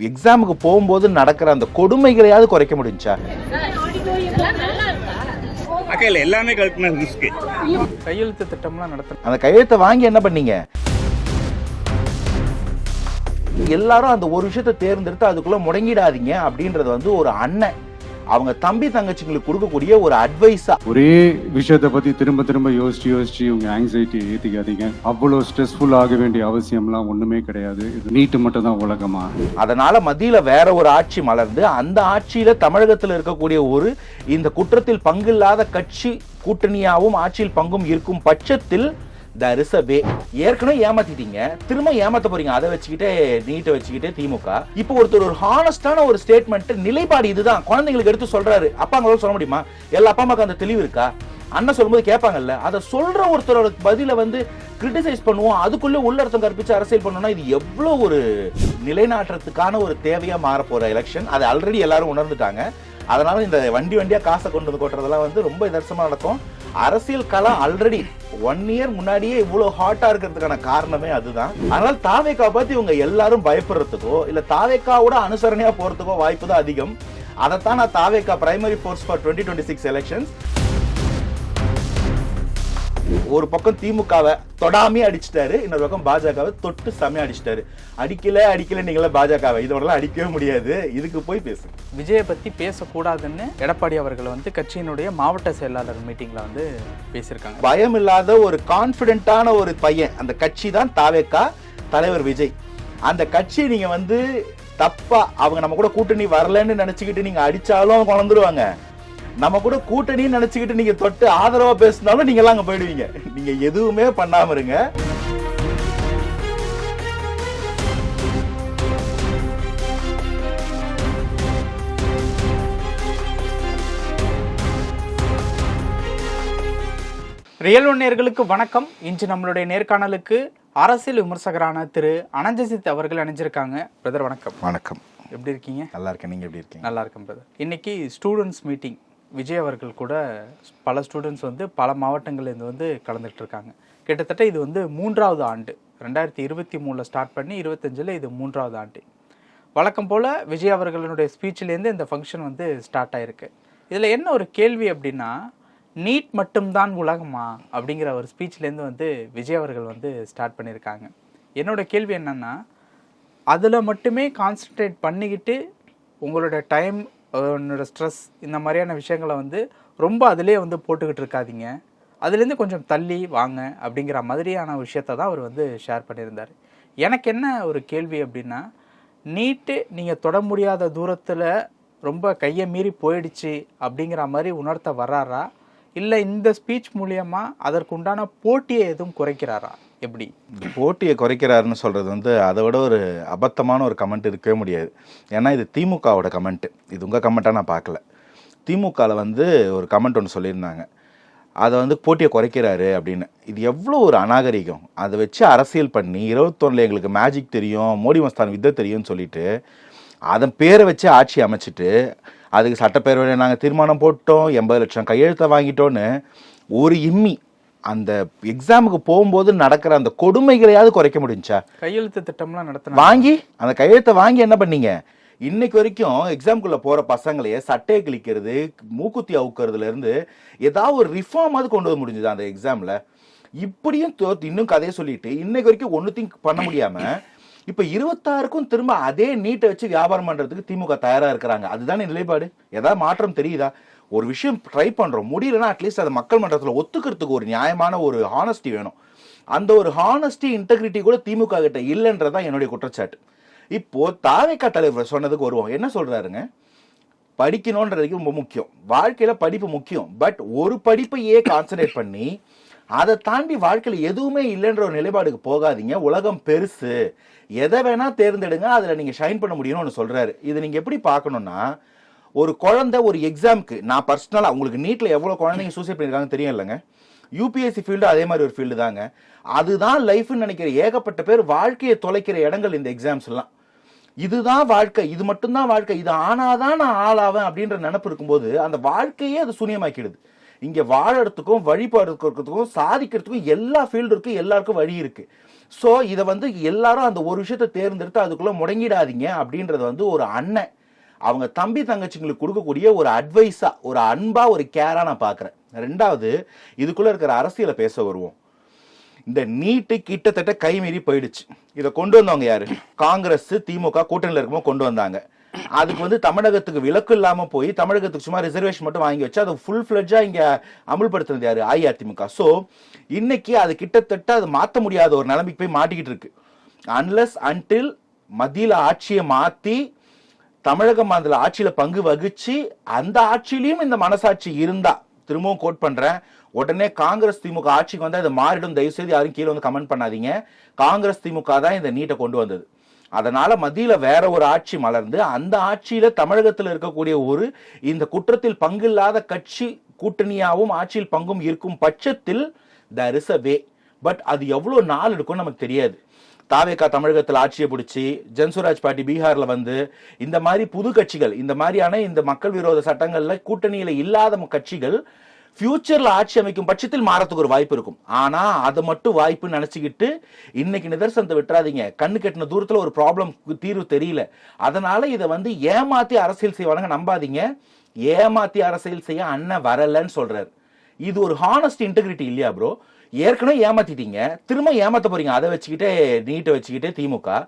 எக்ஸாமுக்கு போகும்போது நடக்கிற அந்த கொடுமைகளையாவது குறைக்க முடிஞ்சா அக்கா இல்லை எல்லாமே கல்பனா ரிஸ்க்கு. கையெழுத்து திட்டம்லாம் நடத்த அந்த கையெழுத்தை வாங்கி என்ன பண்ணீங்க? எல்லாரும் அந்த ஒரு விஷயத்தை தேர்ந்தெடுத்து அதுக்குள்ள முடங்கிடாதீங்க அப்படின்றது வந்து ஒரு அண்ணன் அவங்க தம்பி தங்கச்சிங்களுக்கு கொடுக்கக்கூடிய ஒரு அட்வைஸா ஒரே விஷயத்தை பத்தி திரும்ப திரும்ப யோசிச்சு யோசிச்சு உங்க ஆங்ஸைட்டி ஏத்திக்காதீங்க. அவ்வளோ ஸ்ட்ரெஸ்ஃபுல் ஆக வேண்டிய அவசியம்லாம் ஒண்ணுமே கிடையாது. நீட்டு மட்டும் தான் உலகமா? அதனால மத்தியில வேற ஒரு ஆட்சி மலர்ந்து அந்த ஆட்சியில தமிழகத்தில் இருக்கக்கூடிய ஒரு இந்த குற்றத்தில் பங்கில்லாத கட்சி கூட்டணியாவும் ஆட்சியில் பங்கும் இருக்கும் பட்சத்தில் தர் இஸ் அ வே ஏற்கனவே ஏமாத்திட்டீங்க. திரும்ப ஏமாத்த போறீங்க. அதை வச்சுக்கிட்டே நீட்டை வச்சுக்கிட்டே திமுக. இப்போ ஒருத்தர் ஒரு ஹானஸ்டான ஒரு ஸ்டேட்மெண்ட் நிலைப்பாடு இதுதான். குழந்தைங்களுக்கு எடுத்து சொல்றாரு. அப்பாங்களால சொல்ல முடியுமா? எல்லா அப்பா அம்மாக்கு அந்த தெளிவு இருக்கா? அண்ணன் சொல்லும்போது கேட்பாங்கல்ல. அதை சொல்ற ஒருத்தரோட பதில வந்து கிரிட்டிசைஸ் பண்ணுவோம். அதுக்குள்ளே உள்ளர்த்தம் கற்பிச்சு அரசியல் பண்ணோம்னா இது எவ்வளோ ஒரு நிலைநாட்டுறதுக்கான ஒரு தேவையாக மாற போற எலெக்ஷன் அதை ஆல்ரெடி எல்லாரும் உணர்ந்துட்டாங்க. அதனால இந்த வண்டி வண்டியாக காசை கொண்டு வந்து கொட்டுறதெல்லாம் வந்து ரொம்ப இதர்சமா நடக்கும். அரசியல் களம் ஆல்ரெடி ஒன் இயர் முன்னாடியே இவ்வளவு ஹாட்டா இருக்கிறதுக்கான காரணமே அதுதான். அதனால தாவேக்கா பத்தி இவங்க எல்லாரும் பயப்படுறதுக்கோ இல்ல தாவேக்காவோட அனுசரணையா போறதுக்கோ வாய்ப்பு தான் அதிகம். அதைத்தான் நான் தாவேக்கா primary force for twenty twenty six elections ஒரு பக்கம் திமுகவை தொடாமே அடிச்சிட்டாரு இன்னொரு பக்கம் பாஜகவை தொட்டு செமையா அடிச்சிட்டாரு. அடிக்கல அடிக்கல நீங்கள பாஜகவை. இதோடலாம் அடிக்கவே முடியாது. இதுக்கு போய் பேசு. விஜயை பத்தி பேசக்கூடாதுன்னு எடப்பாடி அவர்கள் வந்து கட்சியினுடைய மாவட்ட செயலாளர் மீட்டிங்ல வந்து பேசியிருக்காங்க. பயம் இல்லாத ஒரு கான்பிடென்ட்டான ஒரு பையன். அந்த கட்சி தான் தாவேக்கா தலைவர் விஜய். அந்த கட்சி நீங்க வந்து தப்பா அவங்க நம்ம கூட கூட்டணி வரலன்னு நினைச்சுக்கிட்டு நீங்க அடிச்சாலும் குழந்துருவாங்க நம்ம கூட கூட்டணி நினைச்சுக்கிட்டு நீங்க தொட்டு ஆதரவா பேசினாலும் நீங்க எல்லாம் அங்க போயிடுவீங்க. நீங்க எதுவுமே பண்ணாம இருங்க. ரியல் ஒன் நேயர்களுக்கு வணக்கம். இன்று நம்மளுடைய நேர்காணலுக்கு அரசியல் விமர்சகரான திரு அனந்தசித் அவர்கள் அணிஞ்சிருக்காங்க. பிரதர் வணக்கம். வணக்கம். எப்படி இருக்கீங்க? நல்லா இருக்கேன். நீங்க எப்படி இருக்கீங்க? நல்லா இருக்கும் பிரதர். இன்னைக்கு ஸ்டூடெண்ட்ஸ் மீட்டிங் விஜய் அவர்கள் கூட பல ஸ்டூடெண்ட்ஸ் வந்து பல மாவட்டங்கள்லேருந்து வந்து கலந்துகிட்டு இருக்காங்க கிட்டத்தட்ட இது வந்து மூன்றாவது ஆண்டு. ரெண்டாயிரத்தி இருபத்தி மூணில் ஸ்டார்ட் பண்ணி இருபத்தஞ்சில் இது மூன்றாவது ஆண்டு. வழக்கம் போல் விஜய் அவர்களுடைய ஸ்பீச்சிலேருந்து இந்த ஃபங்க்ஷன் வந்து ஸ்டார்ட் ஆயிருக்கு. இதில் என்ன ஒரு கேள்வி அப்படின்னா நீட் மட்டும்தான் உலகமா? அப்படிங்கிற ஒரு ஸ்பீச்லேருந்து வந்து விஜய் அவர்கள் வந்து ஸ்டார்ட் பண்ணியிருக்காங்க. என்னோட கேள்வி என்னென்னா அதில் மட்டுமே கான்சென்ட்ரேட் பண்ணிக்கிட்டு உங்களோட டைம் உன்னோட ஸ்ட்ரெஸ் இந்த மாதிரியான விஷயங்களை வந்து ரொம்ப அதிலே வந்து போட்டுக்கிட்டு இருக்காதீங்க. அதுலேருந்து கொஞ்சம் தள்ளி வாங்க அப்படிங்கிற மாதிரியான விஷயத்தை தான் அவர் வந்து ஷேர் பண்ணியிருந்தார். எனக்கு என்ன ஒரு கேள்வி அப்படின்னா நீட்டு நீங்கள் தொட முடியாத தூரத்தில் ரொம்ப கையை மீறி போயிடுச்சு அப்படிங்கிற மாதிரி உணர்த்த வர்றாரா? இல்லை இந்த ஸ்பீச் மூலியமாக அதற்குண்டான போட்டியை எதுவும் குறைக்கிறாரா? எப்படி? போட்டியை குறைக்கிறாருன்னு சொல்கிறது வந்து அதை விட ஒரு அபத்தமான ஒரு கமெண்ட் இருக்கவே முடியாது. ஏன்னா இது திமுகவோட கமெண்ட்டு இது உங்கள் கமெண்ட்டாக நான் பார்க்கல. திமுகவில் வந்து ஒரு கமெண்ட் ஒன்று சொல்லியிருந்தாங்க. அதை வந்து போட்டியை குறைக்கிறாரு அப்படின்னு. இது எவ்வளோ ஒரு அநாகரிகம். அதை வச்சு அரசியல் பண்ணி இருபத்தொன்னில் எங்களுக்கு மேஜிக் தெரியும் மோடி மஸ்தான் வித்தை தெரியும்னு சொல்லிட்டு அதன் பேரை வச்சு ஆட்சி அமைச்சிட்டு அதுக்கு சட்டப்பேரவையில் நாங்கள் தீர்மானம் போட்டோம் எண்பது லட்சம் கையெழுத்தை வாங்கிட்டோன்னு ஒரு இம்மி அந்த எக்ஸாமுக்கு போகும்போது நடக்கிற அந்த கொடுமைகளையாவது குறைக்க முடிஞ்சா? கையெழுத்து திட்டம்லாம் நடத்தினா வாங்கி அந்த கையெழுத்தை வாங்கி என்ன பண்ணீங்க? இன்னைக்கு வரைக்கும் எக்ஸாம்குள்ள போற பசங்களையே சட்டையை கிழிக்கிறது மூக்குத்தி அவுக்கிறதுல இருந்து ஏதாவது ஒரு ரிஃபார்மாவது கொண்டு வர முடிஞ்சது அந்த எக்ஸாம்ல இப்படியும் இன்னும் கதையை சொல்லிட்டு இன்னைக்கு வரைக்கும் ஒன்னுத்தையும் பண்ண முடியாம இப்ப இருபத்தாறுக்கும் திரும்ப அதே நீட்டை வச்சு வியாபாரம் பண்றதுக்கு திமுக தயாரா இருக்கிறாங்க. அதுதானே நிலைப்பாடு? ஏதாவது மாற்றம் தெரியுதா? ஒரு விஷயம் ட்ரை பண்ணுறோம் முடியலன்னா அட்லீஸ்ட் அதை மக்கள் மன்றத்தில் ஒத்துக்கிறதுக்கு ஒரு நியாயமான ஒரு ஹானஸ்டி வேணும். அந்த ஒரு ஹானஸ்டி இன்டெகிரிட்டி கூட திமுக கிட்ட இல்லைன்றதான் என்னுடைய குற்றச்சாட்டு. இப்போது தாவேக்கா தலைவர் சொன்னதுக்கு வருவோம். என்ன சொல்கிறாருங்க படிக்கணுன்றது ரொம்ப முக்கியம். வாழ்க்கையில் படிப்பு முக்கியம். பட் ஒரு படிப்பையே கான்சன்ட்ரேட் பண்ணி அதை தாண்டி வாழ்க்கையில் எதுவுமே இல்லைன்ற ஒரு நிலைப்பாடுக்கு போகாதீங்க. உலகம் பெருசு. எதை வேணால் தேர்ந்தெடுங்க. அதில் நீங்கள் ஷைன் பண்ண முடியும்னு ஒன்று சொல்கிறாரு இது நீங்கள் எப்படி பார்க்கணுன்னா ஒரு குழந்தை ஒரு எக்ஸாமுக்கு நான் பர்சனலாக உங்களுக்கு நீட்டில் எவ்வளோ குழந்தைங்க சூசைட் பண்ணியிருக்காங்கன்னு தெரியும் இல்லைங்க யூபிஎஸ்சி ஃபீல்டு அதே மாதிரி ஒரு ஃபீல்டு தாங்க. அதுதான் லைஃப்னு நினைக்கிற ஏகப்பட்ட பேர் வாழ்க்கையை தொலைக்கிற இடங்கள் இந்த எக்ஸாம்ஸ் எல்லாம் இதுதான் வாழ்க்கை இது மட்டும்தான் வாழ்க்கை இது ஆனாதான் நான் ஆளாவேன் அப்படின்ற நினப்பு இருக்கும்போது அந்த வாழ்க்கையே அது சூனியமாக்கிடுது. இங்கே வாழறதுக்கும் வழிபாடுறதுக்கும் சாதிக்கிறதுக்கும் எல்லா ஃபீல்டு இருக்கு எல்லாருக்கும் வழி இருக்கு. ஸோ இதை வந்து எல்லாரும் அந்த ஒரு விஷயத்தை தேர்ந்தெடுத்து அதுக்குள்ளே முடங்கிடாதீங்க அப்படின்றது வந்து ஒரு அண்ணன் அவங்க தம்பி தங்கச்சிங்களுக்கு கொடுக்கக்கூடிய ஒரு அட்வைஸாக ஒரு அன்பாக ஒரு கேராக நான் பார்க்குறேன். ரெண்டாவது இதுக்குள்ளே இருக்கிற அரசியலை பேச வருவோம். இந்த நீட்டு கிட்டத்தட்ட கைமீறி போயிடுச்சு. இதை கொண்டு வந்தவங்க யாரு? காங்கிரஸ் திமுக கூட்டணியில் இருக்கும்போது கொண்டு வந்தாங்க. அதுக்கு வந்து தமிழகத்துக்கு விலக்கு இல்லாம போய் தமிழகத்துக்கு சும்மா ரிசர்வேஷன் மட்டும் வாங்கி வச்சு அதை ஃபுல் ஃபிளட்ஜா இங்க அமுல்படுத்துனது யாரு? அஇஅதிமுக. ஸோ இன்னைக்கு அது கிட்டத்தட்ட அது மாற்ற முடியாத ஒரு நிலைமைக்கு போய் மாட்டிக்கிட்டு இருக்கு. அன்லஸ் அன்டில் மத்தியில் ஆட்சியை மாற்றி தமிழகம் அதில் ஆட்சியில் பங்கு வகிச்சு அந்த ஆட்சியிலையும் இந்த மனசாட்சி இருந்தா திரும்பவும் கோட் பண்ணுறேன் உடனே காங்கிரஸ் திமுக ஆட்சிக்கு வந்தால் இதை மாறிடும். தயவுசெய்து யாரும் கீழே வந்து கமெண்ட் பண்ணாதீங்க. காங்கிரஸ் திமுக தான் இந்த நீட்டை கொண்டு வந்தது. அதனால மத்தியில் வேற ஒரு ஆட்சி மலர்ந்து அந்த ஆட்சியில் தமிழகத்தில் இருக்கக்கூடிய ஒரு இந்த குற்றத்தில் பங்கில்லாத கட்சி கூட்டணியாகவும் ஆட்சியில் பங்கும் இருக்கும் பட்சத்தில் there is a way but அது எவ்வளோ நாள் எடுக்கும் நமக்கு தெரியாது. தாவேகா தமிழகத்தில் ஆட்சியை பிடிச்சி ஜன்சுராஜ் பாட்டி பீகாரில் வந்து இந்த மாதிரி புது கட்சிகள் இந்த மாதிரியான இந்த மக்கள் விரோத சட்டங்கள்ல கூட்டணியில் இல்லாத கட்சிகள் ஃபியூச்சரில் ஆட்சி அமைக்கும் பட்சத்தில் மாறத்துக்கு ஒரு வாய்ப்பு இருக்கும். ஆனா அதை மட்டும் வாய்ப்பு நினச்சிக்கிட்டு இன்னைக்கு நிதர்சனத்தை விட்டுறாதீங்க. கண்ணு கெட்டின தூரத்தில் ஒரு ப்ராப்ளம் தீர்வு தெரியல. அதனால இதை வந்து ஏமாத்தி அரசியல் செய்வானுங்க நம்பாதீங்க. ஏமாத்தி அரசியல் செய்ய அண்ணன் வரலன்னு சொல்றாரு. இது ஒரு ஹானஸ்ட் இன்டெகிரிட்டி இல்லையா ப்ரோ ஏற்கனவே ஏமாத்திட்டீங்க. திரும்ப ஏமாத்த போறீங்க. அதை வச்சுக்கிட்டே நீட்டை வச்சுக்கிட்டே திமுக.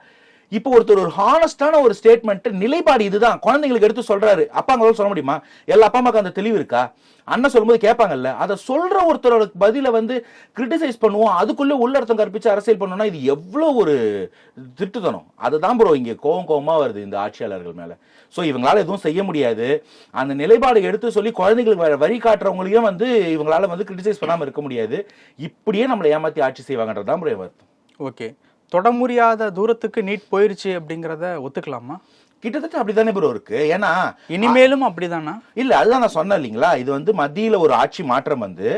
இப்போ ஒருத்தர் ஒரு ஹானஸ்டான ஒரு ஸ்டேட்மெண்ட் நிலைப்பாடு இதுதான். குழந்தைங்களுக்கு எடுத்து சொல்றாரு. அப்பாங்களால சொல்ல முடியுமா? எல்லா அப்பா அம்மாக்கு அந்த தெளிவு இருக்கா? அண்ணன் சொல்லும்போது கேட்பாங்கல்ல. அதை சொல்ற ஒருத்தரோட பதில வந்து கிரிட்டிசைஸ் பண்ணுவோம். அதுக்குள்ளே உள்ளர்த்தம் கற்பிச்சு அரசியல் பண்ணோம்னா இது எவ்வளோ ஒரு திட்டுத்தனம் அதுதான் ப்ரோ இங்கே கோவம் கோவமாக வருது இந்த ஆட்சியாளர்கள் மேலே. ஸோ இவங்களால எதுவும் செய்ய முடியாது. அந்த நிலைப்பாடு எடுத்து சொல்லி குழந்தைங்களுக்கு வ- வழி காட்டுறவங்களையும் வந்து இவங்களால வந்து கிரிட்டிசைஸ் பண்ணாம இருக்க முடியாது. இப்படியே நம்மளை ஏமாத்தி ஆட்சி செய்வாங்கன்றது தான் ப்ரோ வருத்தம். ஓகே. தொட முடியாத தூரத்துக்கு நீட் போயிருச்சு அப்படிங்கிறத ஒத்துக்கலாமா? கிட்டத்தட்ட அப்படிதானே ப்ரோ இருக்கு. ஏன்னா இனிமேலும் அப்படிதானா? இல்ல அதுதான் நான் சொன்னேன் இல்லைங்களா? இது வந்து மத்தியில ஒரு ஆட்சி மாற்றம் வந்து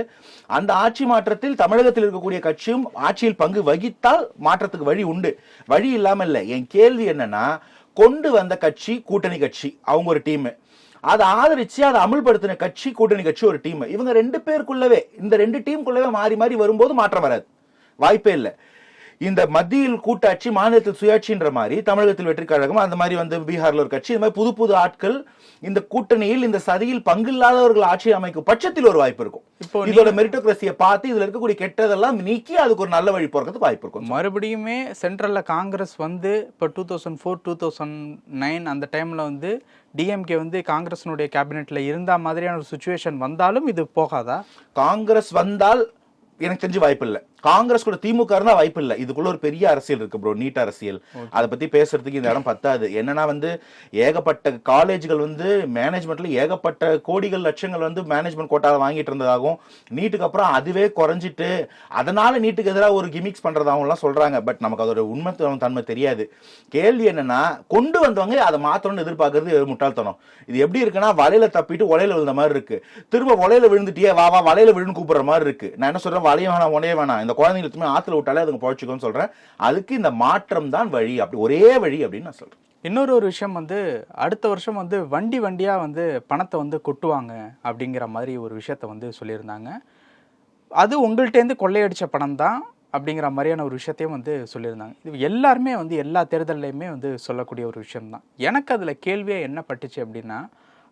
அந்த ஆட்சி மாற்றத்தில் தமிழகத்தில் இருக்கக்கூடிய கட்சியும் ஆட்சியில் பங்கு வகித்தால் மாற்றத்துக்கு வழி உண்டு. வழி இல்லாம இல்ல. என் கேள்வி என்னன்னா கொண்டு வந்த கட்சி கூட்டணி கட்சி. அவங்க ஒரு டீம் அதை ஆதரிச்சு அதை அமுல்படுத்தின கட்சி கூட்டணி கட்சி ஒரு டீம் இவங்க ரெண்டு பேருக்குள்ளவே இந்த ரெண்டு டீமுக்குள்ளவே மாறி மாறி வரும்போது மாற்றம் வராது. வாய்ப்பே இல்லை. இந்த மத்தியில் கூட்டாட்சி மாநிலத்தில் சுயாட்சின்ற மாதிரி தமிழகத்தில் வெற்றி கழகம் அந்த மாதிரி வந்து பீகார்ல ஒரு கட்சி இந்த மாதிரி புது புது ஆட்கள் இந்த கூட்டணியில் இந்த சதியில் பங்கில்லாதவர்கள் ஆட்சி அமைக்கும் பட்சத்தில் ஒரு வாய்ப்பு இருக்கும். இப்போ இதோட மெரிட்டோக்ரஸியை பார்த்து இதுல இருக்கக்கூடிய கெட்டதெல்லாம் நீக்கி அதுக்கு ஒரு நல்ல வழி போறதுக்கு வாய்ப்பு இருக்கும். மறுபடியுமே சென்ட்ரல்ல காங்கிரஸ் வந்து இப்போ two thousand four two thousand nine அந்த டைம்ல வந்து டிஎம்கே வந்து காங்கிரஸினுடைய கேபினெட்ல இருந்த மாதிரியான ஒரு சுச்சுவேஷன் வந்தாலும் இது போகாதா? காங்கிரஸ் வந்தால் எனக்கு தெரிஞ்சு வாய்ப்பு இல்ல காங்கிரஸ் கூட திமுக இருந்தா வாய்ப்பு இல்ல. இதுக்குள்ள ஒரு பெரிய அரசியல் இருக்கு ப்ரோ நீட் அரசியல். அதை பத்தி பேசுறதுக்கு இந்த இடம் பத்தாது. என்னன்னா வந்து ஏகப்பட்ட காலேஜ்கள் வந்து மேனேஜ்மெண்ட்ல ஏகப்பட்ட கோடிகள் லட்சங்கள் வந்து மேனேஜ்மெண்ட் கோட்டால வாங்கிட்டு இருந்ததாகவும் நீட்டுக்கு அப்புறம் அதுவே குறைஞ்சிட்டு அதனால நீட்டுக்கு எதிராக ஒரு கிமிக்ஸ் பண்றதாகவும் எல்லாம் சொல்றாங்க. பட் நமக்கு அதோட உண்மை தன்மை தெரியாது. கேள்வி என்னன்னா கொண்டு வந்தவங்க அதை மாத்தணும்னு எதிர்பார்க்கறது முட்டாள்தனம். இது எப்படி இருக்குன்னா வலையில தப்பிட்டு உலையில விழுந்த மாதிரி இருக்கு. திரும்ப உலையில விழுந்துட்டியே வா வா வலையில விழுன்னு கூப்பிடுற மாதிரி இருக்கு. நான் என்ன சொல்றேன்? வலைய வேணாம் உனைய வேணாம். இந்த குழந்தைங்க எத்தனை ஆற்றுல விட்டாலே அதுங்க பழச்சிக்கோன்னு சொல்கிறேன் அதுக்கு இந்த மாற்றம் தான் வழி அப்படி ஒரே வழி அப்படின்னு நான் சொல்கிறேன் இன்னொரு ஒரு விஷயம் வந்து அடுத்த வருஷம் வந்து வண்டி வண்டியாக வந்து பணத்தை வந்து கொட்டுவாங்க அப்படிங்கிற மாதிரி ஒரு விஷயத்த வந்து சொல்லியிருந்தாங்க. அது உங்கள்கிட்டேருந்து கொள்ளையடிச்ச பணம் தான் அப்படிங்கிற மாதிரியான ஒரு விஷயத்தையும் வந்து சொல்லியிருந்தாங்க. இது எல்லாருமே வந்து எல்லா தேர்தல்லையுமே வந்து சொல்லக்கூடிய ஒரு விஷயம்தான் எனக்கு அதில் கேள்வியே என்ன பட்டுச்சு அப்படின்னா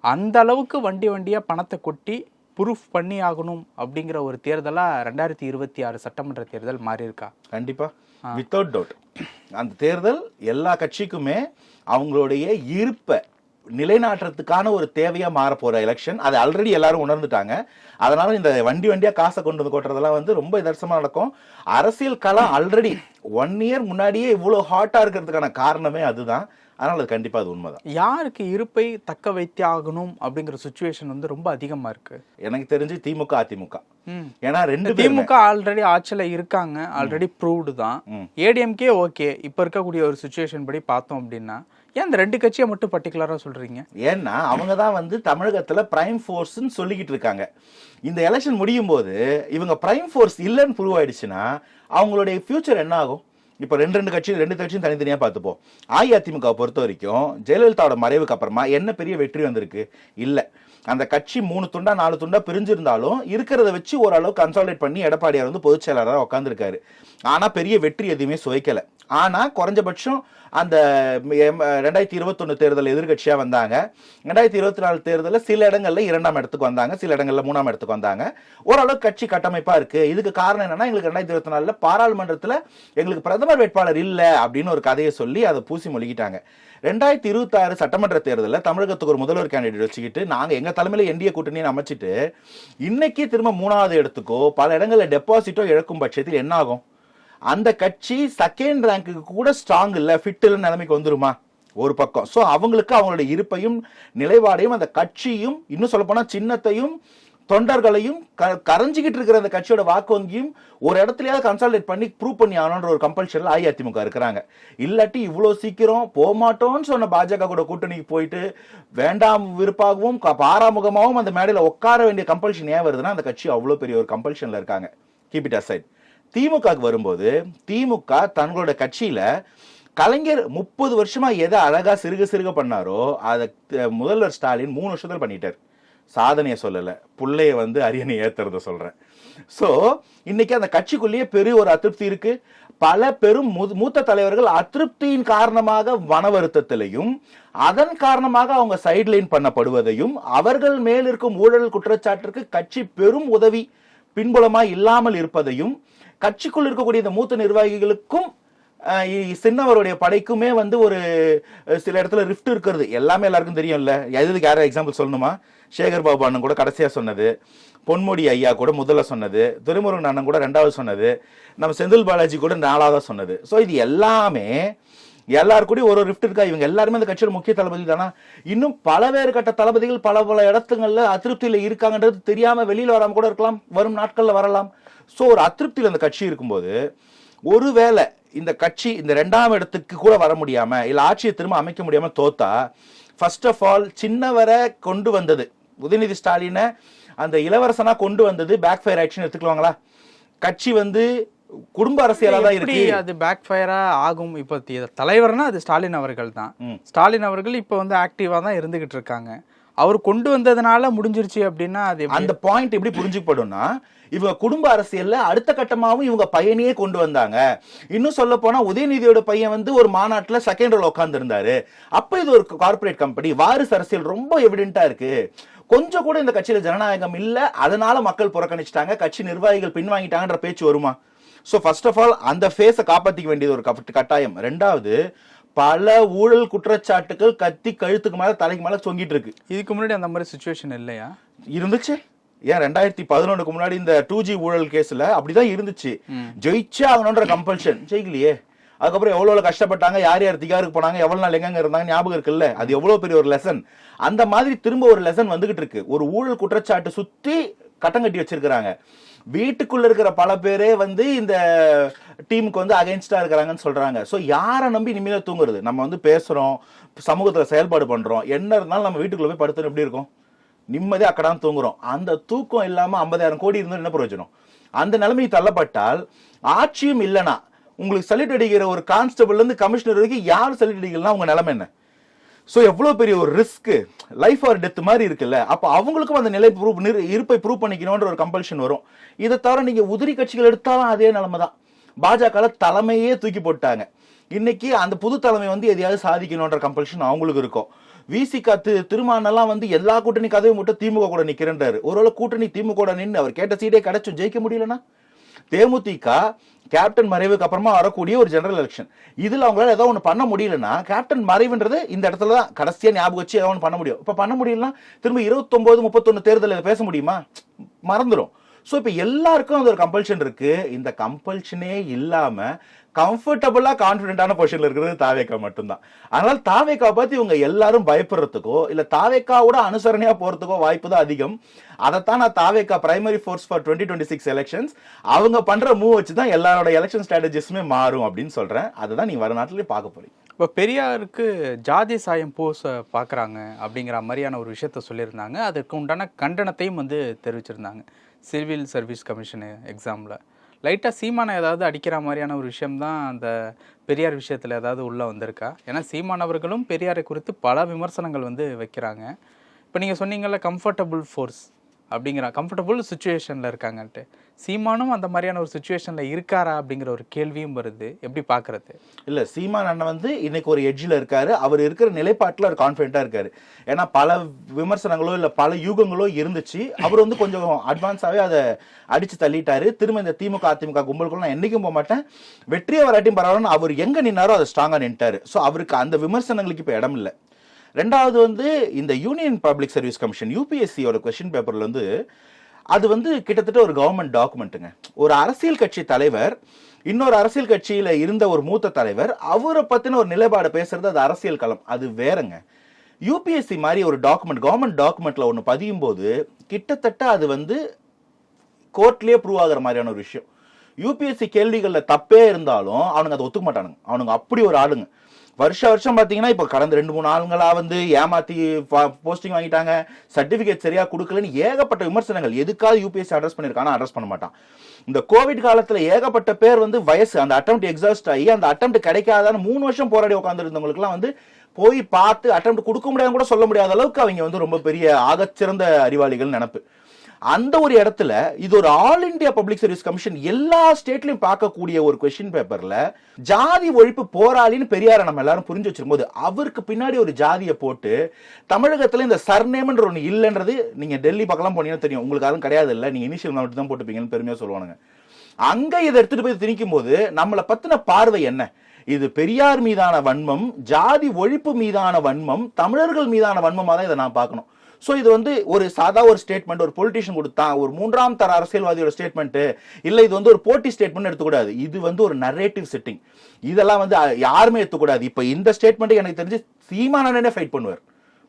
அந்த அளவுக்கு வண்டி வண்டியாக பணத்தை கொட்டி ப்ரூஃப் பண்ணி ஆகணும் அப்படிங்கிற ஒரு தேர்தலாக ரெண்டாயிரத்தி இருபத்தி ஆறு சட்டமன்ற தேர்தல் மாறி இருக்கா கண்டிப்பா வித்தவுட் டவுட் அந்த தேர்தல் எல்லா கட்சிக்குமே அவங்களுடைய இருப்பை நிலைநாட்டுறதுக்கான ஒரு தேவையா மாற போற எலெக்ஷன் அதை ஆல்ரெடி எல்லாரும் உணர்ந்துட்டாங்க. அதனால இந்த வண்டி வண்டியா காசை கொண்டு வந்து கொட்டுறதெல்லாம் வந்து ரொம்ப இதர்சமா நடக்கும். அரசியல் களம் ஆல்ரெடி ஒன் இயர் முன்னாடியே இவ்வளவு ஹாட்டா இருக்கிறதுக்கான காரணமே அதுதான். அதனால அது கண்டிப்பா அது உண்மைதான். யாருக்கு இருப்பை தக்க வைத்தே ஆகணும் அப்படிங்கிற சுச்சுவேஷன் வந்து ரொம்ப அதிகமா இருக்கு. எனக்கு தெரிஞ்சு திமுக அதிமுக. ஏன்னா ரெண்டு திமுக ஆல்ரெடி ஆட்சியில் இருக்காங்க. ஆல்ரெடி ப்ரூவ்டு தான். ஏடிஎம்கே ஓகே இப்போ இருக்கக்கூடிய ஒரு சுச்சுவேஷன் படி பார்த்தோம் அப்படின்னா ஏன் இந்த ரெண்டு கட்சியை மட்டும் பர்டிகுலராக சொல்றீங்க? ஏன்னா அவங்க தான் வந்து தமிழகத்துல பிரைம் ஃபோர்ஸ்னு சொல்லிக்கிட்டு இருக்காங்க. இந்த எலெக்ஷன் முடியும் போது இவங்க பிரைம் ஃபோர்ஸ் இல்லைன்னு ப்ரூவ் ஆயிடுச்சுன்னா அவங்களுடைய ஃபியூச்சர் என்ன ஆகும்? இப்போ ரெண்டு ரெண்டு கட்சியும் ரெண்டு கட்சியும் தனித்தனியாக பார்த்துப்போம். அஇஅதிமுக பொறுத்த வரைக்கும் ஜெயலலிதாவோட மறைவுக்கு அப்புறமா என்ன பெரிய வெற்றி வந்திருக்கு? இல்லை. அந்த கட்சி மூணு துண்டா நாலு துண்டா பிரிஞ்சிருந்தாலும் இருக்கிறத வச்சு ஓரளவு கன்சாலிடேட் பண்ணி எடப்பாடியார் வந்து பொதுச் செயலாளராக உட்காந்துருக்காரு ஆனால் பெரிய வெற்றி எதுவுமே சுவைக்கலை. ஆனால் குறைஞ்சபட்சம் அந்த ரெண்டாயிரத்தி இருபத்தொன்று தேர்தல் எதிர்கட்சியாக வந்தாங்க. ரெண்டாயிரத்தி இருபத்தி நாலு தேர்தலில் சில இடங்களில் இரண்டாம் இடத்துக்கு வந்தாங்க சில இடங்களில் மூணாம் இடத்துக்கு வந்தாங்க. ஓரளவுக்கு கட்சி கட்டமைப்பாக இருக்குது இதுக்கு காரணம் என்னென்னா எங்களுக்கு ரெண்டாயிரத்தி இருபத்தி நாலில் பாராளுமன்றத்தில் எங்களுக்கு பிரதமர் வேட்பாளர் இல்லை அப்படின்னு ஒரு கதையை சொல்லி அதை பூசி மொழிகிட்டாங்க. ரெண்டாயிரத்தி இருபத்தாறு சட்டமன்ற தேர்தலில் தமிழகத்துக்கு ஒரு முதல்வர் கேண்டிடேட் வச்சுக்கிட்டு நாங்கள் எங்கள் தலைமையில் என்டிஏ கூட்டணியை அமைச்சிட்டு இன்னைக்கு திரும்ப மூணாவது இடத்துக்கோ பல இடங்களில் டெபாசிட்டோ இழக்கும் பட்சத்தில் என்ன ஆகும்? அந்த கட்சி செகண்ட் ரேங்க்குக்கு கூட ஸ்ட்ராங் இல்லை. ஃபிட் இல்ல நிலைமைக்கு வந்துருமா? ஒரு பக்கம். ஸோ அவங்களுக்கு அவங்களுடைய இருப்பையும் நிலைப்பாடையும் அந்த கட்சியும் இன்னும் சொல்லப்போனால் சின்னத்தையும் தொண்டர்களையும் க- கரைஞ்சிக்கிட்டு இருக்கிற அந்த கட்சியோட வாக்கு வங்கியும் ஒரு இடத்துலயாவது கன்சால்டேட் பண்ணி ப்ரூவ் பண்ணி ஆகணுன்ற ஒரு கம்பல்ஷன்ல அஇஅதிமுக இருக்கிறாங்க. இல்லாட்டி இவ்வளோ சீக்கிரம் போகமாட்டோம்னு சொன்ன பாஜக கூட கூட்டணிக்கு போயிட்டு வேண்டாம் விருப்பாகவும் க- பாராமுகமாகவும் அந்த மேடையில் உட்கார வேண்டிய கம்பல்ஷன் ஏன் வருதுன்னா அந்த கட்சி அவ்வளோ பெரிய ஒரு கம்பல்ஷனில் இருக்காங்க. கீப் இட் அசைட் திமுகவுக்கு வரும்போது திமுக தங்களோட கட்சியில கலைஞர் முப்பது வருஷமா எதை அழகா சிறுக சிறுக பண்ணாரோ அதை முதல்வர் ஸ்டாலின் மூணு வருஷத்துல பண்ணிட்டார். சாதனையை சொல்லலை. பிள்ளைய வந்து அரியணை ஏத்துறத சொல்றேன். ஸோ இன்னைக்கு அந்த கட்சிக்குள்ளேயே பெரிய ஒரு அதிருப்தி இருக்கு. பல பெரும் மூத்த தலைவர்கள் அதிருப்தியின் காரணமாக மன வருத்தத்திலையும் அதன் காரணமாக அவங்க சைட்லைன் பண்ணப்படுவதையும் அவர்கள் மேல் இருக்கும் ஊழல் குற்றச்சாட்டிற்கு கட்சி பெரும் உதவி பின்புலமாக இல்லாமல் இருப்பதையும் கட்சிக்குள் இருக்கக்கூடிய இந்த மூத்த நிர்வாகிகளுக்கும் சின்னவருடைய படைக்குமே வந்து ஒரு சில இடத்துல ரிஃப்ட் இருக்கிறது. எல்லாமே எல்லாருக்கும் தெரியும்ல. எதுக்கு யாரும் எக்ஸாம்பிள் சொல்லணுமா? சேகர் பாபு அண்ணன் கூட கடைசியாக சொன்னது. பொன்முடி ஐயா கூட முதல்ல சொன்னது. துரைமுருகன் அண்ணன் கூட ரெண்டாவது சொன்னது. நம்ம செந்தில் பாலாஜி கூட நாலாவதாக சொன்னது. ஸோ இது எல்லாமே எல்லாரு கூடயும் ஒரு ரிஃப்ட் இருக்கா? இவங்க எல்லாருமே அந்த கட்சியோட முக்கிய தளபதி தானா? இன்னும் பல வேறு கட்ட தளபதிகள் பல பல இடத்துங்களில் அதிருப்தியில் இருக்காங்கன்றது தெரியாமல் வெளியில் வராமல் கூட இருக்கலாம். வரும் நாட்களில் வரலாம். ஸோ ஒரு அதிருப்தியில் அந்த கட்சி இருக்கும்போது ஒருவேளை இந்த கட்சி இந்த ரெண்டாம் இடத்துக்கு கூட வர முடியாம இல்ல ஆட்சியை திரும்ப அமைக்க முடியாம தோத்தா ஃபர்ஸ்ட் ஆஃப் ஆல் சின்னவரை கொண்டு வந்தது. உதயநிதி ஸ்டாலினை அந்த இளவரசனா கொண்டு வந்தது பேக் ஃபயர் ஆக்ஷன் எடுத்துக்கலாங்களா? கட்சி வந்து குடும்ப அரசியலா தான் இருக்கு. அது பேக் ஃபயரா ஆகும்? இப்போ தலைவர்னா அது ஸ்டாலின் அவர்கள் தான். ஸ்டாலின் அவர்கள் இப்போ வந்து ஆக்டிவா தான் இருந்துகிட்டு இருக்காங்க. அவர் கொண்டு வந்ததுனால முடிஞ்சிருச்சு அப்படின்னா அது அந்த பாயிண்ட் எப்படி புரிஞ்சுக்கப்படும்னா இவங்க குடும்ப அரசியல்ல அடுத்த கட்டமாகவும் இவங்க பையனையே கொண்டு வந்தாங்க. இன்னும் சொல்ல போனா உதயநிதியோட பையன் வந்து ஒரு மாநாட்டில் செகண்ட் ரோல் உட்கார்ந்து இருந்தாரு அப்ப இது ஒரு கார்ப்பரேட் கம்பெனி வாரிசு அரசியல் ரொம்ப எவிடென்ட்டா இருக்கு. கொஞ்சம் கூட இந்த கட்சியில ஜனநாயகம் இல்ல. அதனால மக்கள் புறக்கணிச்சிட்டாங்க. கட்சி நிர்வாகிகள் பின்வாங்கிட்டாங்கன்ற பேச்சு வருமா? ஸோ ஃபர்ஸ்ட் ஆஃப் ஆல் அந்த ஃபேஸை காப்பாற்றிக்க வேண்டியது ஒரு கட்டாயம். ரெண்டாவது பல ஊழல் குற்றச்சாட்டுகள் கத்தி கழுத்துக்கு மேல தலைக்கு மேல தொங்கிட்டு இருக்கு. இதுக்கு முன்னாடி அந்த மாதிரி சுச்சுவேஷன் இல்லையா? இருந்துச்சு. ஏன் ரெண்டாயிரத்தி பதினொன்றுக்கு முன்னாடி இந்த டூ ஜி ஊழல் கேஸ்ல அப்படிதான் இருந்துச்சு. ஜெயிச்சே ஆகணுன்ற கம்பல்ஷன் ஜெயிக்கலையே. அதுக்கப்புறம் எவ்வளவு கஷ்டப்பட்டாங்க யார் யார் திகாருக்கு போனாங்க எவ்வளவு நாள் எங்கெங்க இருந்தாங்க ஞாபகம் இருக்குல்ல அது எவ்வளவு பெரிய ஒரு லெசன் அந்த மாதிரி திரும்ப ஒரு லெசன் வந்துகிட்டு இருக்கு. ஒரு ஊழல் குற்றச்சாட்டு சுத்தி கட்டம் கட்டி வச்சிருக்கிறாங்க. வீட்டுக்குள்ள இருக்கிற பல பேரே வந்து இந்த டீமுக்கு வந்து அகைன்ஸ்டா இருக்கிறாங்கன்னு சொல்றாங்க. ஸோ யாரை நம்பி நிம்மதியா தூங்குறது? நம்ம வந்து பேசுறோம் சமூகத்துல செயல்பாடு பண்றோம். என்ன இருந்தாலும் நம்ம வீட்டுக்குள்ள போய் படுத்துன்னு எப்படி இருக்கும்? நிம்மதியாக அக்கடான்னு தூங்குறோம். அந்த தூக்கம் இல்லாம ஐம்பதாயிரம் கோடி இருந்தால் என்ன பிரயோஜனம்? அந்த நிலைமை தள்ளப்பட்டால் ஆட்சியும் இல்லைனா உங்களுக்கு சல்யூட் அடிக்கிற ஒரு கான்ஸ்டபிள் இருந்து கமிஷனர் வரைக்கும் யார் சல்யூட் அடிக்கலாம் உங்க நிலைமை என்ன? ஸோ எவ்வளோ பெரிய ஒரு ரிஸ்க்கு லைஃப் ஆர் டெத் மாதிரி இருக்குல்ல அப்போ அவங்களுக்கும் அந்த நிலை ப்ரூவ் இருப்பை ப்ரூவ் பண்ணிக்கணும்ன்ற ஒரு கம்பல்ஷன் வரும். இதை தவிர நீங்கள் உதிரி கட்சிகள் எடுத்தாலும் அதே நிலைமை தான். பாஜக தலைமையே தூக்கி போட்டாங்க இன்னைக்கு அந்த புது தலைமை வந்து எதையாவது சாதிக்கணுன்ற கம்பல்ஷன் அவங்களுக்கு இருக்கும். விசிகா திரு திருமானெல்லாம் வந்து எல்லா கூட்டணி கதவையும் மட்டும் திமுக கூட நிற்கிறன்றாரு ஒருவேளை கூட்டணி திமுக கூட நின்று அவர் கேட்ட சீட்டே கிடைச்சும் ஜெயிக்க முடியலன்னா தேமுதிக கேப்டன் மறைவுக்கு அப்புறமா வரக்கூடிய ஒரு ஜெனரல் எலெக்ஷன் இதில் அவங்களால ஏதோ ஒன்று பண்ண முடியலன்னா கேப்டன் மறைவுன்றது இந்த இடத்துல தான் கடைசியாக ஞாபகம் வச்சு ஏதோ ஒன்று பண்ண முடியும். இப்போ பண்ண முடியலன்னா திரும்ப இருபத்தொம்போது முப்பத்தொன்று தேர்தலில் பேச முடியுமா? மறந்துடும் ஸோ இப்போ எல்லாருக்கும் அந்த ஒரு கம்பல்ஷன் இருக்குது இந்த கம்பல்ஷனே இல்லாமல் கம்ஃபர்டபுளாக கான்ஃபிடென்ட்டான பொசிஷனில் இருக்கிறது தாவேக்கா மட்டும்தான். அதனால் தாவேக்கா பார்த்து இவங்க எல்லாரும் பயப்படுறதுக்கோ இல்லை தாவேக்காவோட அனுசரணையாக போகிறதுக்கோ வாய்ப்பு தான் அதிகம். அதைத்தான் நான் தாவேக்கா primary force for twenty twenty six elections அவங்க பண்ணுற மூவ் வச்சு தான் எல்லாரோட எலெக்ஷன் ஸ்ட்ராட்டஜிஸுமே மாறும் அப்படின்னு சொல்றேன். அதுதான் நீ வர நாட்டிலே பார்க்க போகிறீங்க இப்போ பெரியாருக்கு ஜாதி சாயம் பூச பார்க்குறாங்க அப்படிங்கிற மாதிரியான ஒரு விஷயத்த சொல்லியிருந்தாங்க. அதுக்கு உண்டான கண்டனத்தையும் வந்து தெரிவிச்சிருந்தாங்க. சிவில் சர்வீஸ் கமிஷனு எக்ஸாமில் லைட்டாக சீமானை ஏதாவது அடிக்கிற மாதிரியான ஒரு விஷயம்தான் அந்த பெரியார் விஷயத்தில் ஏதாவது உள்ளே வந்திருக்கா? ஏன்னா சீமானவர்களும் பெரியாரை குறித்து பல விமர்சனங்கள் வந்து வைக்கிறாங்க. இப்போ நீங்கள் சொன்னீங்கல்ல கம்ஃபர்டபுள் ஃபோர்ஸ் அப்படிங்கிற கம்ஃபர்டபுள் சுச்சுவேஷனில் இருக்காங்கன்ட்டு. சீமானும் அந்த மாதிரியான ஒரு சுச்சுவேஷனில் இருக்காரா அப்படிங்கிற ஒரு கேள்வியும் வருது. எப்படி பார்க்குறது? இல்லை சீமான் அண்ணன் வந்து இன்னைக்கு ஒரு எட்ஜில் இருக்காரு. அவர் இருக்கிற நிலைப்பாட்டில் அவர் கான்ஃபிடென்ட்டாக இருக்காரு. ஏன்னா பல விமர்சனங்களோ இல்லை பல யூகங்களோ இருந்துச்சு. அவர் வந்து கொஞ்சம் அட்வான்ஸாகவே அதை அடித்து தள்ளிட்டாரு. திரும்ப இந்த திமுக அதிமுக கும்பலுக்குள்ள நான் என்றைக்கும் போக மாட்டேன். வெற்றியை வராட்டியும் பரவாயில்லன்னு அவர் எங்கே நின்னாரோ அதை ஸ்ட்ராங்காக நின்ட்டார். ஸோ அவருக்கு அந்த விமர்சனங்களுக்கு இப்போ இடம் இல்லை ரெண்டாவது வந்து இந்த யூனியன் பப்ளிக் சர்வீஸ் கமிஷன் யூபிஎஸ்சியோட கொஸ்டின் பேப்பர்ல வந்து அது வந்து கிட்டத்தட்ட ஒரு கவர்மெண்ட் டாக்குமெண்ட்டுங்க ஒரு அரசியல் கட்சி தலைவர் இன்னொரு அரசியல் கட்சியில் இருந்த ஒரு மூத்த தலைவர் அவரை பற்றின ஒரு நிலைப்பாடு பேசுறது அது அரசியல் களம். அது வேறங்க. யூபிஎஸ்சி மாதிரி ஒரு டாக்குமெண்ட் கவர்மெண்ட் டாக்குமெண்ட்டில் ஒன்று பதியும் போது கிட்டத்தட்ட அது வந்து கோர்ட்லேயே ப்ரூவ் ஆகிற மாதிரியான ஒரு விஷயம். யூபிஎஸ்சி கேள்விகளில் தப்பே இருந்தாலும் அவனுங்க அதை ஒத்துக்க மாட்டானுங்க. அவனுங்க அப்படி ஒரு ஆளுங்க. வருஷ வருஷம் பார்த்தீங்கன்னா இப்போ கடந்த ரெண்டு மூணு ஆளுங்களா வந்து ஏமாத்தி போஸ்டிங் வாங்கிட்டாங்க. சர்டிஃபிகேட் சரியாக கொடுக்கலன்னு ஏகப்பட்ட விமர்சனங்கள். எதுக்காக யூபிஎஸ்சி அட்ரஸ் பண்ணியிருக்கானா அட்ரஸ் பண்ண மாட்டான். இந்த கோவிட் காலத்தில் ஏகப்பட்ட பேர் வந்து வயசு அந்த அட்டம் எக்ஸாஸ்ட் ஆகி அந்த அட்டம் கிடைக்காதான்னு மூணு வருஷம் போராடி உட்காந்துருந்தவங்களுக்குலாம் வந்து போய் பார்த்து அட்டம் கொடுக்க முடியாதுன்னு கூட சொல்ல முடியாத அளவுக்கு அவங்க வந்து ரொம்ப பெரிய ஆகச்சிறந்த அறிவாளிகள் நினப்பு. அந்த ஒரு இடத்துல இது ஒரு all India public service commission எல்லா ஸ்டேட்லயும் பார்க்கக்கூடிய ஒரு கொஸ்டின் பேப்பர்ல ஜாதி ஒழிப்பு போராளின்னு பெரியார நம்ம எல்லாரும் புரிஞ்சு வச்சிருக்கும் போது அவருக்கு பின்னாடி ஒரு ஜாதியை போட்டு தமிழகத்துல இந்த சர்நேம்ன்ற ஒன்று இல்லைன்றது நீங்க டெல்லி பக்கம்லாம் போனீங்கன்னா தெரியும். உங்களுக்கு அதுவும் கிடையாது இல்லை நீங்க இனிஷியல் மட்டும் தான் போட்டுப்பீங்கன்னு பெருமையா சொல்லுவானுங்க. அங்க இதை எடுத்துட்டு போய் திணிக்கும் போது நம்மளை பத்தின பார்வை என்ன? இது பெரியார் மீதான வன்மம் ஜாதி ஒழிப்பு மீதான வன்மம் தமிழர்கள் மீதான வன்மமாக தான் இதை நான் பார்க்கணும். ஸோ இது வந்து ஒரு சாதா ஒரு ஸ்டேட்மெண்ட் ஒரு பொலிட்டிஷியன் கொடுத்தான் ஒரு மூன்றாம் தர அரசியல்வாதியோட ஸ்டேட்மெண்ட் இல்லை இது வந்து ஒரு போட்டி ஸ்டேட்மெண்ட் எடுத்துக்கூடாது. இது வந்து ஒரு நரேட்டிவ் செட்டிங் இதெல்லாம் வந்து யாருமே எடுத்துக்கூடாது. இப்போ இந்த ஸ்டேட்மெண்ட் எனக்கு தெரிஞ்சு சீமானே ஃபைட் பண்ணுவார்.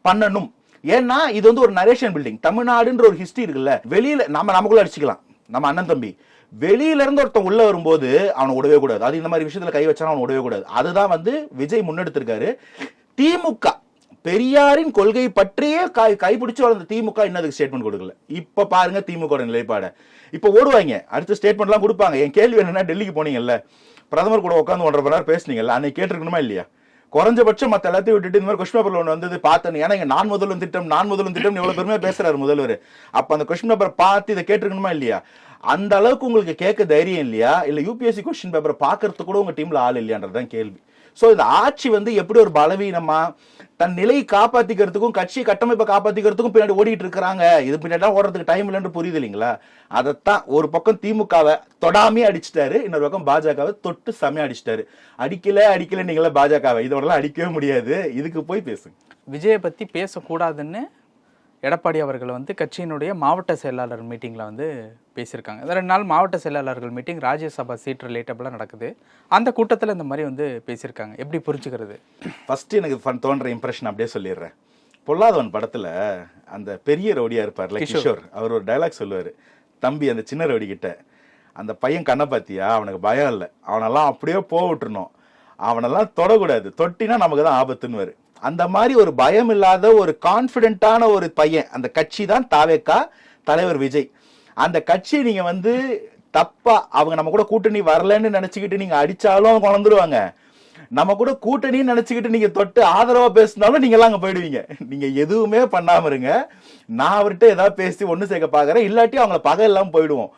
பண்ணணும். ஏன்னா இது வந்து ஒரு நரேஷன் பில்டிங் தமிழ்நாடுன்ற ஒரு ஹிஸ்டரி இருக்குல்ல வெளியில நம்ம நமக்குள்ள அடிச்சுக்கலாம். நம்ம அண்ணன் தம்பி. வெளியில இருந்து ஒருத்தன் உள்ள வரும்போது அவனை விடவே கூடாது. அது இந்த மாதிரி விஷயத்துல கை வச்சாலும் அவனை விடவே கூடாது. அதுதான் வந்து விஜய் முன்னெடுத்திருக்காரு. திமுக. பெரியாரின் கொள்கை பற்றியே கை கைப்பிடிச்சு வளர்ந்த திமுக இன்னதுக்கு ஸ்டேட்மெண்ட் கொடுக்கல. இப்ப பாருங்க திமுக நிலைப்பாடை. இப்ப ஓடுவாங்க. அடுத்த ஸ்டேட்மெண்ட்லாம் கொடுப்பாங்க. என் கேள்வி என்னன்னா டெல்லிக்கு போனீங்கல்ல? பிரதமர் கூட உட்காந்து ஒன்றரை மணி நேரம் பேசுனீங்கல்ல? அன்னைக்கு கேட்டிருக்கணுமா இல்லையா? குறைஞ்சபட்சம் மற்ற எல்லாத்தையும் விட்டுட்டு இந்த மாதிரி கொஸ்டின் பேப்பர் ஒன்று வந்தது பார்த்தேன். ஏன்னா இங்க நான் முதலும் திட்டம் நான் முதலும் திட்டம் இவ்வளவு பெருமையாக பேசுறாரு முதல்வர். அப்போ அந்த கொஸ்டின் பேப்பர் பார்த்து இதை கேட்டிருக்கணுமா இல்லையா? அந்த அளவுக்கு உங்களுக்கு கேட்க தைரியம் இல்லையா? இல்லை யூபிஎஸ்சி கொஸ்டின் பேப்பரை பார்க்கறதுக்கு கூட உங்கள் டீமில் ஆள் இல்லையான்றதுதான் கேள்வி. ஸோ இந்த ஆட்சி வந்து எப்படி ஒரு பலவீனமா தன் நிலையை காப்பாற்றிக்கிறதுக்கும் கட்சி கட்டமைப்பை காப்பாற்றிக்கிறதுக்கும் பின்னாடி ஓடிட்டு இருக்கிறாங்க? இது பின்னாடி ஓடுறதுக்கு டைம் இல்லைன்னு புரியுது இல்லைங்களா? அதைத்தான் ஒரு பக்கம் திமுகவை தொடாமே அடிச்சிட்டாரு இன்னொரு பக்கம் பாஜகவை தொட்டு செமையா அடிச்சிட்டாரு. அடிக்கல அடிக்கல நீங்களா பாஜகவை. இதோடலாம் அடிக்கவே முடியாது. இதுக்கு போய் பேசுங்க. விஜயை பற்றி பேசக்கூடாதுன்னு எடப்பாடி அவர்கள் வந்து கட்சியினுடைய மாவட்ட செயலாளர் மீட்டிங்கில் வந்து பேசியிருக்காங்க. ரெண்டு நாள் மாவட்ட செயலாளர்கள் மீட்டிங் ராஜ்யசபா சீட் ரிலேட்டபிளாக நடக்குது. அந்த கூட்டத்தில் இந்த மாதிரி வந்து பேசியிருக்காங்க. எப்படி புரிஞ்சுக்கிறது? ஃபர்ஸ்ட் எனக்கு fun தோன்ற இம்ப்ரெஷன் அப்படியே சொல்லிடுறேன். பொல்லாதவன் படத்துல அந்த பெரிய ரவுடியா இருப்பார்ல கிஷோர். அவர் ஒரு டயலாக் சொல்லுவாரு. தம்பி அந்த சின்ன ரவுடி கிட்ட அந்த பையன் கண்ணை பாத்தியா அவனுக்கு பயம் இல்லை. அவனெல்லாம் அப்படியே போக விட்டுறணும் அவனெல்லாம் தொடக்கூடாது. தொட்டினா நமக்கு தான் ஆபத்துன்னு அந்த மாதிரி ஒரு பயம் இல்லாத ஒரு கான்ஃபிடென்ட்டான ஒரு பையன். அந்த கட்சி தான் தாவேக்கா தலைவர் விஜய். அந்த கட்சியை நீங்கள் வந்து தப்பா அவங்க நம்ம கூட கூட்டணி வரலன்னு நினச்சிக்கிட்டு நீங்கள் அடித்தாலும் அவங்க வளர்ந்துருவாங்க நம்ம கூட கூட்டணின்னு நினச்சிக்கிட்டு நீங்கள் தொட்டு ஆதரவாக பேசினாலும் நீங்கள்லாம் அங்கே போயிடுவீங்க. நீங்கள் எதுவுமே பண்ணாமல் இருங்க. நான் அவர்கிட்ட ஏதாவது பேசி ஒன்று சேர்க்க பார்க்குறேன் இல்லாட்டி அவங்கள பகை போயிடுவோம்.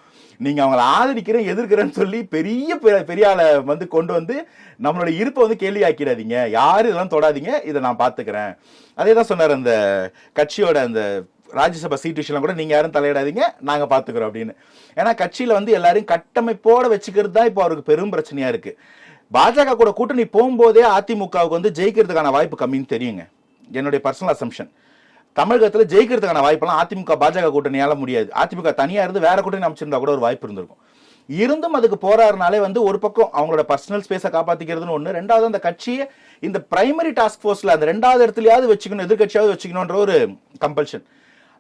நீங்க அவங்கள ஆதரிக்கிறேன் எதிர்க்கிறேன்னு சொல்லி பெரிய பெரிய ஆளை வந்து கொண்டு வந்து நம்மளோட இருப்பை வந்து கேள்வி ஆக்கிடாதீங்க யாரும் இதெல்லாம் தொடாதீங்க. இதை நான் பார்த்துக்கிறேன் அதே தான் சொன்னார் அந்த கட்சியோட அந்த ராஜ்யசபா சீட் விஷயம்லாம் கூட நீங்கள் யாரும் தலையிடாதீங்க. நாங்கள் பார்த்துக்கிறோம் அப்படின்னு. ஏன்னா கட்சியில் வந்து எல்லாரையும் கட்டமைப்போட வச்சுக்கிறது தான் இப்போ அவருக்கு பெரும் பிரச்சனையாக இருக்குது பாஜக கூட கூட்டணி போகும்போதே அதிமுகவுக்கு வந்து ஜெயிக்கிறதுக்கான வாய்ப்பு கம்மின்னு தெரியுங்க. என்னுடைய பர்சனல் அசம்ஷன் தமிழகத்தில் ஜெயிக்கிறதுக்கான வாய்ப்பெல்லாம் அதிமுக பாஜக கூட்டணியால் முடியாது. அதிமுக தனியாக இருந்து வேற கூட்டணி அமைச்சிருந்தா கூட ஒரு வாய்ப்பு இருந்திருக்கும். இருந்தும் அதுக்கு போறாருனாலே வந்து ஒரு பக்கம் அவங்களோட பர்சனல் ஸ்பேஸை காப்பாற்றிக்கிறதுன்னு ஒன்று ரெண்டாவது அந்த கட்சியை இந்த பிரைமரி டாஸ்க் ஃபோர்ஸில் அந்த ரெண்டாவது இடத்துலையாவது வச்சுக்கணும் எதிர்கட்சியாவது வச்சுக்கணுன்ற ஒரு கம்பல்ஷன்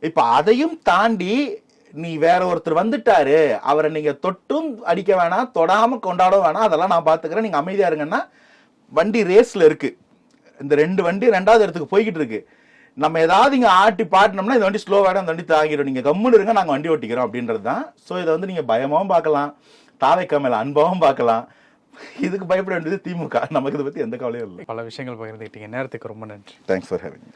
இப்போ அதையும் தாண்டி நீ வேற ஒருத்தர் வந்துட்டாரு அவரை நீங்க தொட்டும் அடிக்க வேணாம் தொடாம கொண்டாட வேணாம் அதெல்லாம் நான் பாத்துக்கிறேன். நீங்க அமைதியா இருங்கன்னா வண்டி ரேஸ்ல இருக்கு. இந்த ரெண்டு வண்டி ரெண்டாவது இடத்துக்கு போய்கிட்டு இருக்கு. நம்ம ஏதாவது இங்க ஆட்டி பாட்டினோம்னா இந்த வண்டி ஸ்லோவாக அந்த வண்டி தாங்கிடும் நீங்க கம்முன்னு இருங்க நாங்க வண்டி ஓட்டிக்கிறோம் அப்படின்றது தான் ஸோ இதை வந்து நீங்க பயமாவும் பார்க்கலாம். தாவைக்கா மேல அன்பாவும் பார்க்கலாம். இதுக்கு பயப்பட வேண்டியது திமுக. நமக்கு இதை பத்தி எந்த கவலையும் இல்லை. பல விஷயங்கள் பகிர்ந்துக்கிட்டீங்க நேரத்துக்கு ரொம்ப நன்றி. Thanks for having